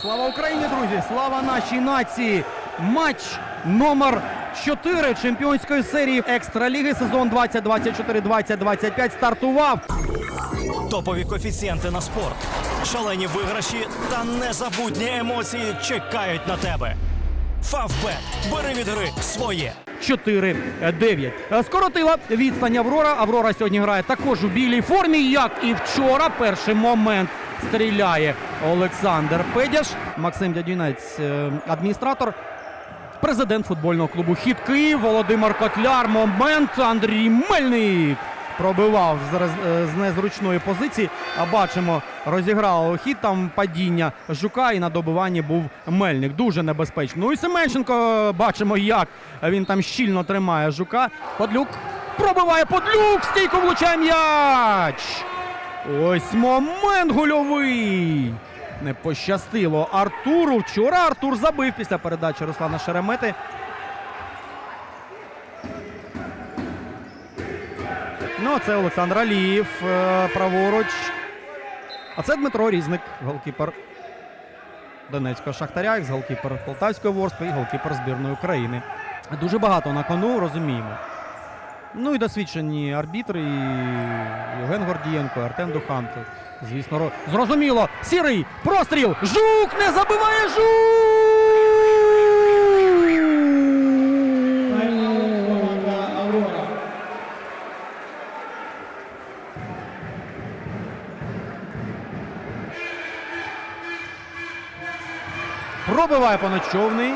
Слава Україні, друзі! Слава нашій нації! Матч номер 4 чемпіонської серії Екстраліги сезон 2024-2025 стартував. Топові коефіцієнти на спорт, шалені виграші та незабутні емоції чекають на тебе. Фавбет. Бери від гри своє. 4-9. Е, Скоротила відстань Аврора. Аврора сьогодні грає також у білій формі, як і вчора. Перший момент стріляє Олександр Педяш. Максим Дядюнець, е, адміністратор. Президент футбольного клубу Хід Київ Володимир Котляр. Момент Андрій Мельник пробивав з, е, з незручної позиції. А бачимо, розіграло хід там падіння жука, і на добиванні був Мельник. Дуже небезпечно. Ну і Семенченко бачимо, як він там щільно тримає жука. Подлюк пробиває Подлюк. Стійко влучає м'яч. Ось момент гольовий. Не пощастило Артуру. Вчора Артур забив після передачі Руслана Шеремети. Ну, це Олександр Алієв е, праворуч. А це Дмитро Різник, голкіпер Донецького Шахтаря, екс-голкіпер Полтавської Ворскли і голкіпер збірної України. Дуже багато на кону, розуміємо. Ну і досвідчені арбітри, і Євген Гордієнко, Артем Духан. Тут, Звісно, зрозуміло. Сірий простріл. Жук не забиває жук! Пробиває поночовний.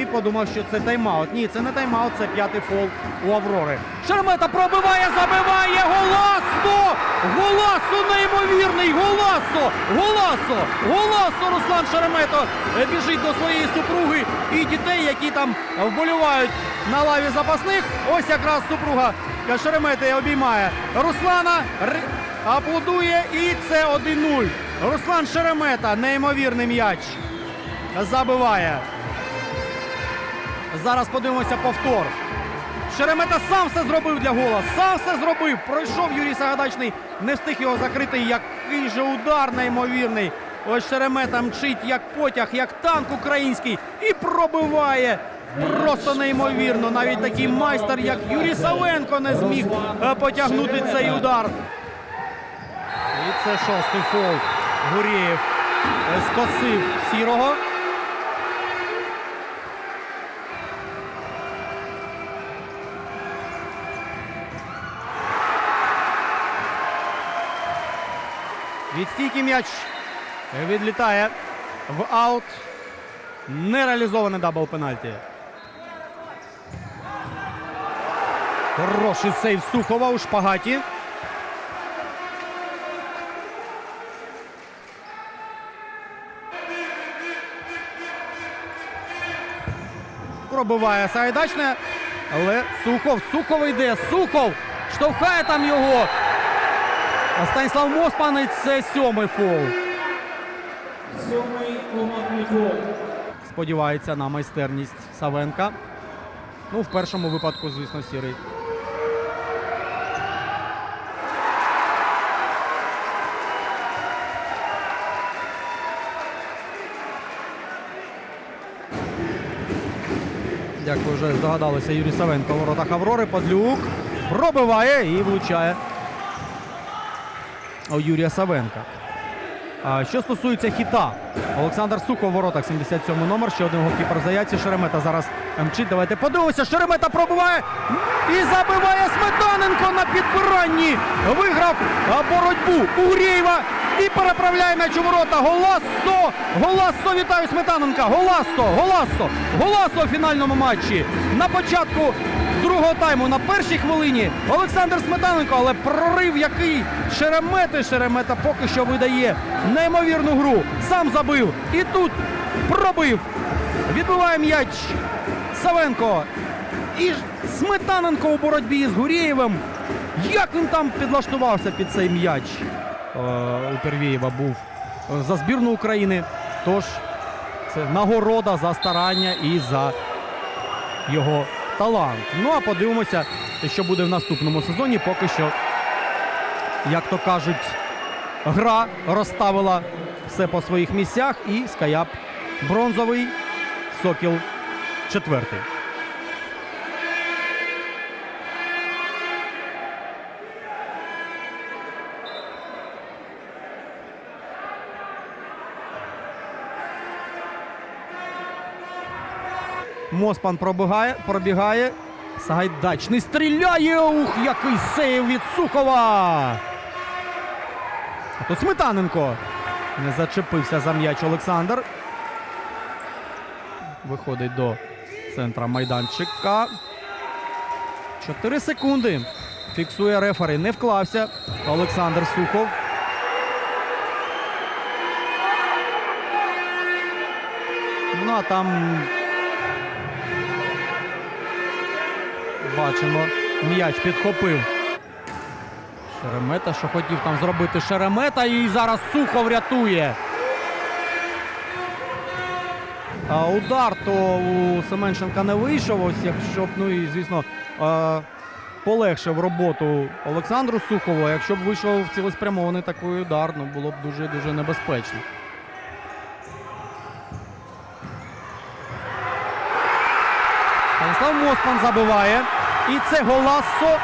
І подумав, що це тайм-аут. Ні, це не тайм-аут, це п'ятий фол у Аврори. Шермета пробиває, забиває Голасо! Голасо неймовірний! Голасо! Голасо! Голасо! Руслан Шеремето е, біжить до своєї супруги і дітей, які там вболівають на лаві запасних. Ось якраз супруга Шеремети обіймає Руслана. Аплодує і це 1-0. Руслан Шеремета, неймовірний м'яч. Забиває. Зараз подивимося повтор. Шеремета сам все зробив для гола. Сам все зробив. Пройшов Юрій Сагадачний, не встиг його закрити. Який же удар неймовірний. Ось Шеремета мчить як потяг, як танк український і пробиває. Просто неймовірно. Навіть такий майстер, як Юрій Савенко, не зміг е, потягнути цей удар. І це шостий фол. Гурєєв е, скосив сірого. Від м'яч відлітає в аут. Нереалізований дабл пенальті. Хороший сейв Сухова у шпагаті. Пробиває Сайдачне, але Сухов, Сухов йде, Сухов штовхає там його. Станіслав Моспанець це сьомий фол. Сьомий командний фол. Сподівається на майстерність Савенка. Ну, в першому випадку, звісно, сірий. Дякую, вже здогадалися Юрій Савенко. У воротах Аврори. Подлюк пробиває і влучає Юрія Савенка. Що стосується хіта, Олександр Сухов у воротах, 77 номер. Ще один голкіпер в заяці. Шеремета зараз мчить. Давайте подивимося. Шеремета пробиває і забиває Сметаненко на підбиранні. Виграв боротьбу Угрєєва і переправляє м'яч у ворота. Голассо! Голассо вітаю Сметаненка! Голассо! Голассо! Голассо у фінальному матчі. На початку другого тайму на першій хвилині Олександр Сметаненко, але прорив який Шеремети. Шеремета поки що видає неймовірну гру. Сам забив. І тут пробив. Відбиває м'яч Савенко. І Сметаненко у боротьбі з Гурєєвим. Як він там підлаштувався під цей м'яч? Е, У Первєєва був за збірну України. Тож це нагорода за старання і за його талант. Ну а подивимося, що буде в наступному сезоні, поки що, як то кажуть, гра розставила все по своїх місцях. І Скаяп бронзовий, Сокіл четвертий. Моспан пробігає, пробігає. Сагайдачний стріляє. Ух, який сейв від Сухова. А тут Сметаненко. Не зачепився за м'яч Олександр. Виходить до центра майданчика. Чотири секунди. Фіксує рефери. Не вклався. Олександр Сухов. Ну а там Бачимо, м'яч підхопив. Шеремета, що хотів там зробити Шеремета, і зараз Сухов рятує. А удар то у Семенченка не вийшов. Ось якщо б, ну і звісно, полегшив роботу Олександру Сухову. Якщо б вийшов цілеспрямований такий удар, ну було б дуже дуже небезпечно. Станіслав Моспан забиває. І це голассо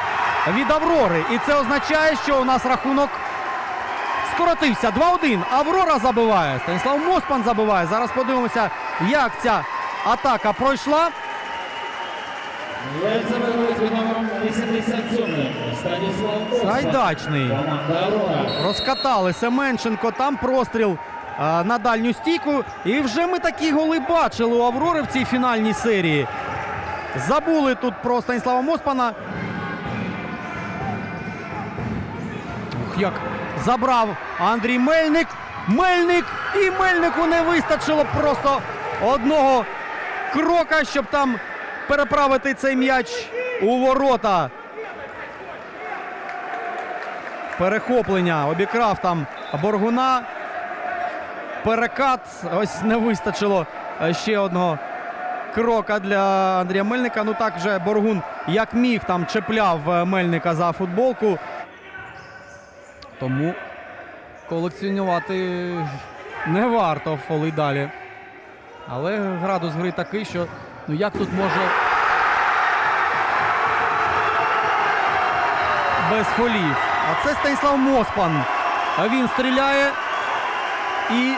від Аврори. І це означає, що у нас рахунок скоротився. 2-1. Аврора забиває. Станіслав Моспан забиває. Зараз подивимося, як ця атака пройшла. Забиває з номером 87 Станіслав Сайдачний. Розкатали Семенченко. Там простріл на дальню стійку. І вже ми такі голи бачили у Аврори в цій фінальній серії. Забули тут про Станіслава Моспана. Ух, як забрав Андрій Мельник. Мельник і Мельнику не вистачило просто одного крока, щоб там переправити цей м'яч у ворота. Перехоплення обікрав там Боргуна. Перекат. Ось не вистачило е, ще одного крока для Андрія Мельника. Ну так вже Боргун як міг там чіпляв е, Мельника за футболку. Тому колекціонувати не варто фоли далі. Але градус гри такий, що ну як тут може без фолів. А це Станіслав Моспан. Він стріляє і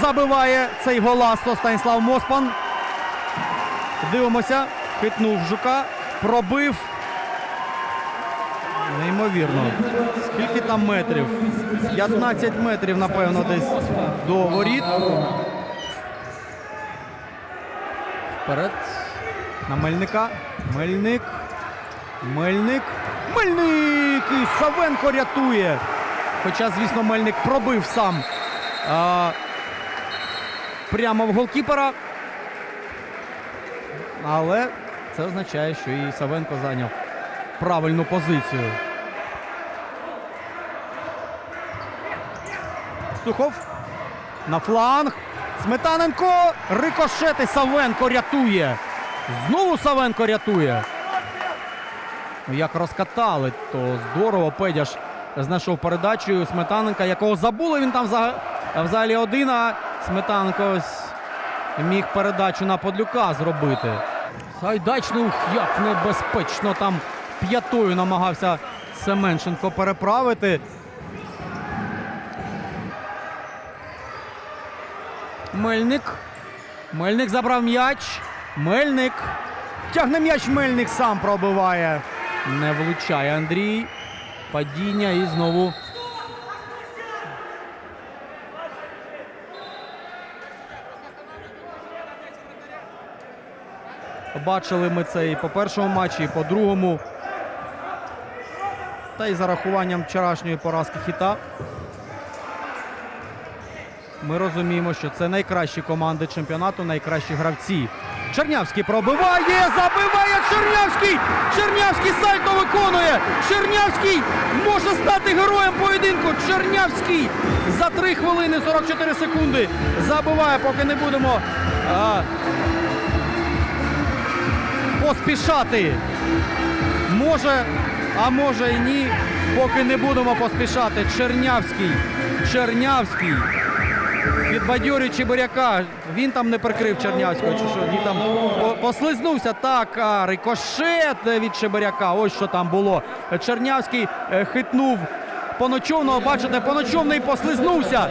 забиває цей голасто Станіслав Моспан. Дивимося. Хитнув жука, пробив. Неймовірно. Скільки там метрів? 15 метрів, напевно, десь до воріт. Вперед. На Мельника. Мельник. Мельник. Мельник! І Савенко рятує. Хоча, звісно, Мельник пробив сам а, прямо в голкіпера. Але це означає, що і Савенко зайняв правильну позицію. Сухов на фланг. Сметаненко. Рикошети Савенко рятує. Знову Савенко рятує. Ну, Як розкатали, то здорово. Педяш знайшов передачу Сметаненка, якого забули. Він там взага- взагалі один, а Сметаненко ось міг передачу на Подлюка зробити. Сайдачний, ух, як небезпечно там п'ятою намагався Семенченко переправити. Мельник. Мельник забрав м'яч. Мельник. Тягне м'яч Мельник сам пробиває. Не влучає Андрій. Падіння і знову. Бачили ми це і по першому матчі, і по другому. Та й за рахуванням вчорашньої поразки хіта. Ми розуміємо, що це найкращі команди чемпіонату, найкращі гравці. Чернявський пробиває, забиває Чернявський! Чернявський сальто виконує! Чернявський може стати героєм поєдинку! Чернявський за 3 хвилини 44 секунди забиває, поки не будемо поспішати. Може, а може і ні. Поки не будемо поспішати. Чернявський. Чернявський. Підбадьорює Чебиряка. Він там не прикрив Чернявського. Чи що? Він там послизнувся. Так, рикошет від Чебиряка. Ось що там було. Чернявський е, хитнув поночовного. Бачите, поночовний послизнувся.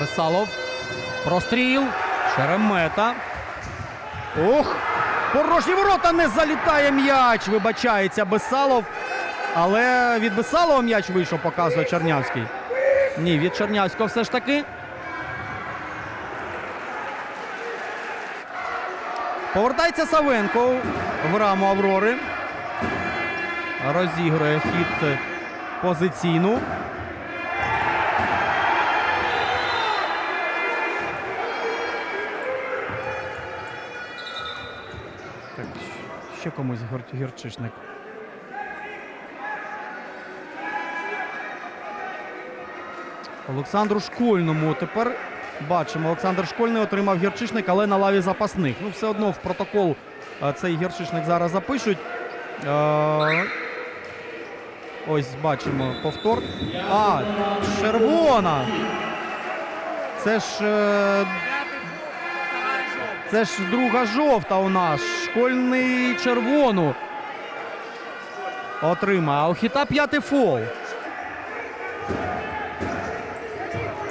Бесалов. Простріл. Шеремета. Ох! Порожні ворота не залітає м'яч. Вибачається Бесалов. Але від Бесалова м'яч вийшов, показує Чернявський. Ні, від Чернявського все ж таки. Повертається Савенко в раму Аврори. Розігрує хід позиційну. Так, ще комусь гір- гірчишник. Олександру Школьному тепер бачимо. Олександр Школьний отримав гірчишник, але на лаві запасних. Ну, все одно в протокол е, цей гірчишник зараз запишуть. Е, Ось бачимо повтор. А, червона. Це ж. е, Це ж друга жовта у нас. Школьний червону. Отримає. А у хіта п'ятий фол.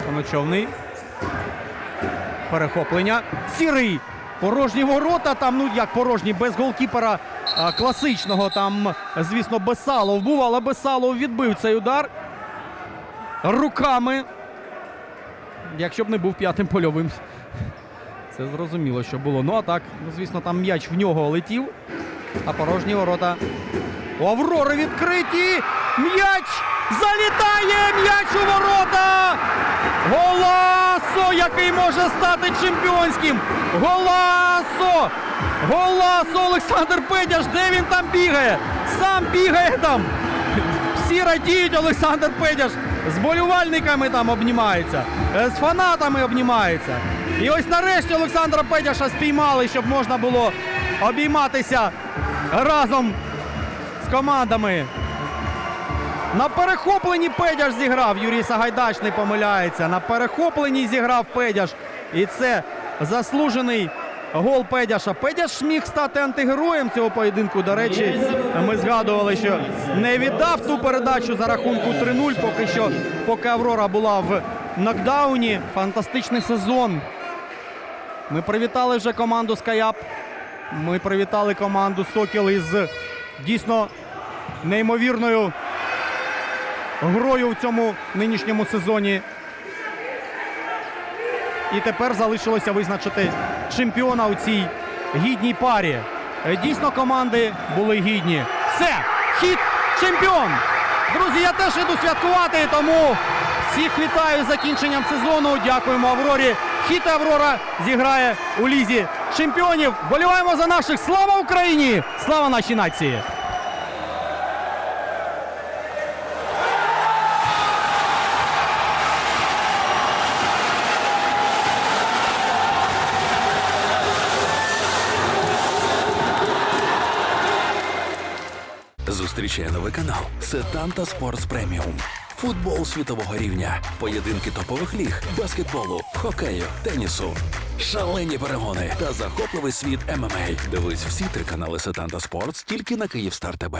Коночовний. Перехоплення. Сірий. Порожні ворота. Там, ну як порожні, без голкіпера а, класичного. Там, звісно, Бесалов був, але Бесалов відбив цей удар. Руками. Якщо б не був п'ятим польовим. Це зрозуміло, що було. Ну а так, ну, звісно, там м'яч в нього летів. А порожні ворота. Аврори відкриті. М'яч залітає! М'яч у ворота! Голасо, який може стати чемпіонським! Голасо! Голасо! Олександр Педяш, де він там бігає? Сам бігає там! Всі радіють, Олександр Педяш з болівальниками там обнімається, з фанатами обнімається. І ось нарешті Олександра Педяша спіймали, щоб можна було обійматися разом з командами. На перехопленні Педяш зіграв. Юрій Сагайдач не помиляється. На перехопленні зіграв Педяш. І це заслужений гол Педяша. Педяш міг стати антигероєм цього поєдинку. До речі, ми згадували, що не віддав ту передачу за рахунку 3-0. Поки що, поки Аврора була в нокдауні. Фантастичний сезон. Ми привітали вже команду Скаяп. Ми привітали команду Сокіл із дійсно неймовірною грою в цьому нинішньому сезоні. І тепер залишилося визначити чемпіона у цій гідній парі. Е, Дійсно, команди були гідні. Все, хід чемпіон. Друзі, я теж іду святкувати, тому всіх вітаю з закінченням сезону. Дякуємо Аврорі. Хіт Аврора зіграє у лізі чемпіонів. Боліваємо за наших. Слава Україні! Слава нашій нації! Зустрічає новий канал Сетанта Спортс Преміум. Футбол світового рівня, поєдинки топових ліг, баскетболу, хокею, тенісу, шалені перегони та захопливий світ ММА. Дивись всі три канали Сетанта Спортс тільки на Київстар ТБ.